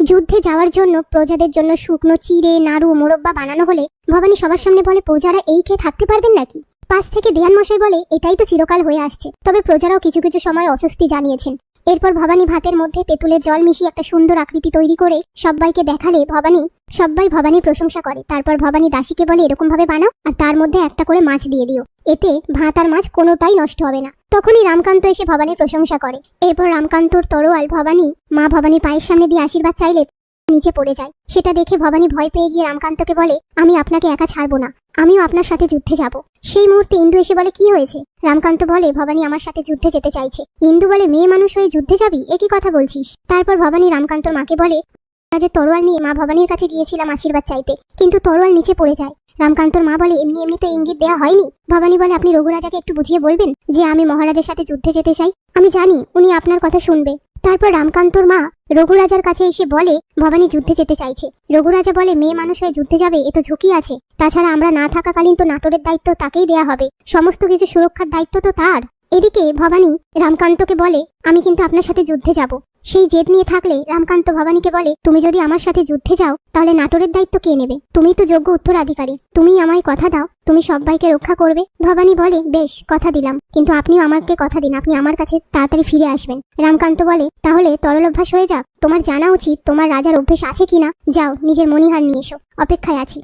যুদ্ধে যাওয়ার জন্য প্রজাদের জন্য শুকনো চিড়ে, নাড়ু, মোরব্বা বানানো হলে ভবানী সবার সামনে বলে, প্রজারা এই খেয়ে থাকতে পারবেন নাকি? পাশ থেকে দেয়ান মশাই বলে, এটাই তো চিরকাল হয়ে আসছে। তবে প্রজারাও কিছু কিছু সময় অস্বস্তি জানিয়েছেন। এরপর ভবানী ভাতের মধ্যে তেঁতুলের জল মিশিয়ে একটা সুন্দর আকৃতি তৈরি করে সবাইকে দেখালে ভবানী সবাই ভবানীর প্রশংসা করে। তারপর ভবানী দাসীকে বলে এরকম ভাবে বানাও, আর তার মধ্যে একটা করে মাছ দিয়ে দিও। এতে ভাত আর মাছ কোনোটাই নষ্ট হবে না। তখনই রামকান্ত এসে ভবানীর প্রশংসা করে। এরপর রামকান্তর তরোয়াল ভবানী, মা ভবানীর পায়ের সামনে দিয়ে আশীর্বাদ চাইলে নিচে পড়ে যায়। সেটা দেখে ভবানী ভয় পেয়ে গিয়ে রামকান্তকে বলে, আমি আপনাকে একা ছাড়বো না। আমিও আপনার সাথে যুদ্ধে যাব। সেই মুহূর্তে ইন্দু এসে বলে, কি হয়েছে? রামকান্ত বলে, ভবানী আমার সাথে যুদ্ধে যেতে চাইছে। ইন্দু বলে, মেয়ে মানুষ হয়ে যুদ্ধে যাবি? একই কথা বলছিস? তারপর ভবানী রামকান্তর মাকে বলে রাজের তরোয়াল নিয়ে মা ভবানীর কাছে গিয়েছিলাম আশীর্বাদ চাইতে, কিন্তু তরোয়াল নিচে পড়ে যায়। রামকান্তর মা বলে, এমনি এমনি তো ইঙ্গিত দেওয়া হয়নি। ভবানী বলে, আপনি রঘুরাজাকে একটু বুঝিয়ে বলবেন যে আমি মহারাজের সাথে যুদ্ধে যেতে চাই? আমি জানি উনি আপনার কথা শুনবে। তারপর রামকান্তর মা রঘুরাজার কাছে এসে বলে, ভবানী যুদ্ধে যেতে চাইছে। রঘুরাজা বলে, মেয়ে মানুষ হয়ে যুদ্ধে যাবে, এ তো ঝুঁকি আছে। তাছাড়া আমরা না থাকাকালীন তো নাটোরের দায়িত্ব তাকেই দেয়া হবে। সমস্ত কিছু সুরক্ষার দায়িত্ব তো তার। এদিকে ভবানী রামকান্তকে বলে, আমি কিন্তু আপনার সাথে যুদ্ধে যাব। সেই জেদ নিয়ে থাকলে রামকান্ত ভবানীকে বলে, তুমি যদি আমার সাথে যুদ্ধে যাও, তাহলে নাটোরের দায়িত্ব কে নেবে? তুমি তো যোগ্য উত্তরাধিকারী। তুমি আমায় কথা দাও। তুমি সবাইকে রক্ষা করবে। ভবানী বলে, বেশ, কথা দিলাম। কিন্তু আপনিও আমাকে কথা দিন। আপনি আমার কাছে তাড়াতাড়ি ফিরে আসবেন। রামকান্ত বলে, তাহলে তরল অভ্যাস হয়ে যাক। তোমার জানা উচিত তোমার রাজার অভ্যেস আছে কিনা। যাও, নিজের মনিহার নিয়ে এসো। অপেক্ষায় আছি।